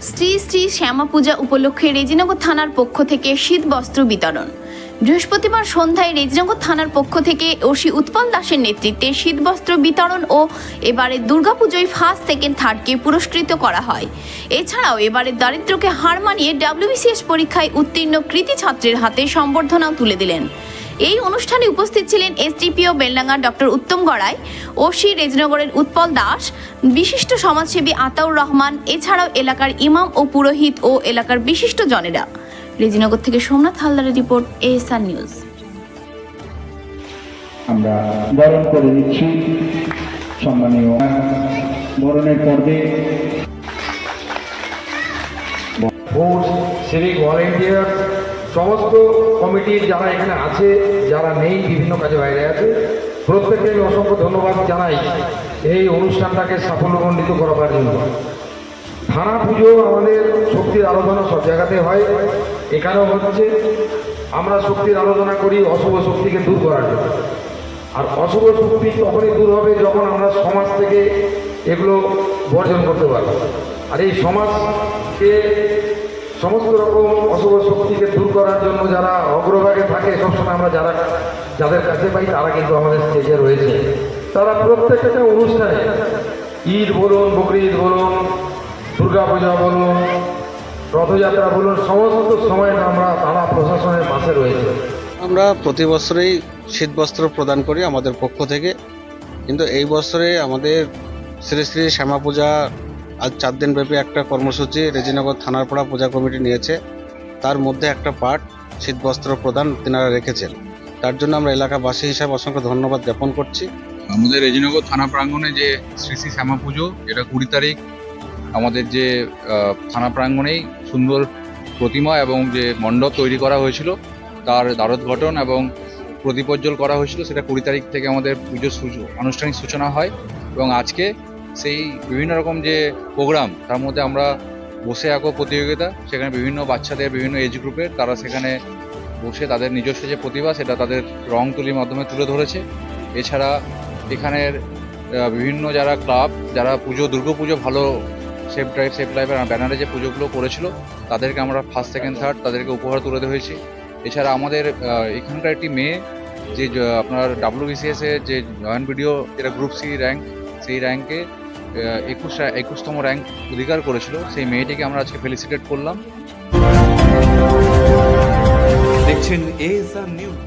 শ্রী শ্রী শ্যামা পূজা উপলক্ষে রেজিনগর থানার পক্ষ থেকে শীত বস্ত্র বিতরণ। বৃহস্পতিবার সন্ধ্যায় রেজিনগর থানার পক্ষ থেকে ওসি উৎপল দাসের নেতৃত্বে শীত বস্ত্র বিতরণ ও এবারে দুর্গাপুজোয় ফার্স্ট, সেকেন্ড, থার্ডকে পুরস্কৃত করা হয়। এছাড়াও এবারে দারিদ্র্যকে হার মানিয়ে ডাব্লিউবিসিএস পরীক্ষায় উত্তীর্ণ কৃতি ছাত্রের হাতে সম্বর্ধনাও তুলে দিলেন। এই অনুষ্ঠানে উপস্থিত ছিলেন এসডিপিও বেলডাঙ্গার ডক্টর উত্তম গড়াই ওসি রেজনগরের উৎপল দাস বিশিষ্ট সমাজসেবী আতাউর রহমান এছাড়াও এলাকার ইমাম ও পুরোহিত ও এলাকার বিশিষ্ট জনেরা। রেজিনগর থেকে সোমনাথ হালদারের রিপোর্ট এএসআর নিউজ। আমরা বরণ করে দিচ্ছি সম্মানীয় বরণের পর্বে। সমস্ত কমিটির যারা এখানে আছে, যারা নেই, বিভিন্ন কাজে বাইরে আছে, প্রত্যেককে আমি অসংখ্য ধন্যবাদ জানাই এই অনুষ্ঠানটাকে সাফল্যমণ্ডিত করার জন্য। থানা পুজো আমাদের শক্তির আরাধনা সব জায়গাতে হয়, এখানেও হচ্ছে। আমরা শক্তির আরাধনা করি অশুভ শক্তিকে দূর করার জন্য। আর অশুভ শক্তি তখনই দূর হবে যখন আমরা সমাজ থেকে এগুলো বর্জন করতে পারব। আর এই সমাজকে সমস্ত রকম অশুভ শক্তিকে দূর করার জন্য যারা অগ্রভাগে থাকে, সবসময় আমরা যারা, যাদের কাছে পাই, তারা কিন্তু আমাদের স্টেজে রয়েছে। তারা প্রত্যেকটা অনুষ্ঠানে ঈদ বলুন, বকরি ঈদ বলুন, দুর্গা পূজা বলুন, রথযাত্রা বলুন, সমস্ত সময় আমরা তারা প্রশাসনের পাশে রয়েছে। আমরা প্রতি বছরেই শীত বস্ত্র প্রদান করি আমাদের পক্ষ থেকে। কিন্তু এই বছরে আমাদের শ্রী শ্রী শ্যামা পূজা আজ চার দিন ব্যাপী একটা কর্মসূচি রেজিনগর থানার থানারপাড়া পূজা কমিটি নিয়েছে। তার মধ্যে একটা পার্ট শীত বস্ত্র প্রদান তিনারা রেখেছেন। তার জন্য আমরা এলাকাবাসী হিসাবে অসংখ্য ধন্যবাদ জ্ঞাপন করছি। আমাদের রেজিনগর থানা প্রাঙ্গণে যে শ্রী শ্রী শ্যামা পুজো এটা কুড়ি তারিখ, আমাদের যে থানা প্রাঙ্গণেই সুন্দর প্রতিমা এবং যে মণ্ডপ তৈরি করা হয়েছিল, তার দ্বারোদ্ঘটন এবং প্রদীপোজ্জ্বল করা হয়েছিল, সেটা কুড়ি তারিখ থেকে আমাদের পুজোর আনুষ্ঠানিক সূচনা হয়। এবং আজকে সেই বিভিন্ন রকম যে প্রোগ্রাম তার মধ্যে আমরা বসে আঁকো প্রতিযোগিতা, সেখানে বিভিন্ন বাচ্চাদের, বিভিন্ন এজ গ্রুপের তারা সেখানে বসে তাদের নিজস্ব যে প্রতিভা, সেটা তাদের রং তুলির মাধ্যমে তুলে ধরেছে। এছাড়া এখানের বিভিন্ন যারা ক্লাব যারা পুজো, দুর্গা পুজো ভালো সেফ ড্রাইভ সেফ লাইফের ব্যানারে যে পুজোগুলো করেছিল, তাদেরকে আমরা ফার্স্ট সেকেন্ড থার্ড তাদেরকে উপহার তুলে হয়েছে। এছাড়া আমাদের এখানকার একটি মেয়ে, যে আপনার ডাব্লিউবিসিএস এর যে জয়েন্ট ভিডিও যেটা গ্রুপ সি র্যাঙ্ক সেই র্যাঙ্কে একুশ একুশতম র্যাঙ্ক অধিকার করেছিল। সেই মেয়েটিকে আমরা আজকে ফেলিসিটেট করলাম। দেখছেন এ নিউজ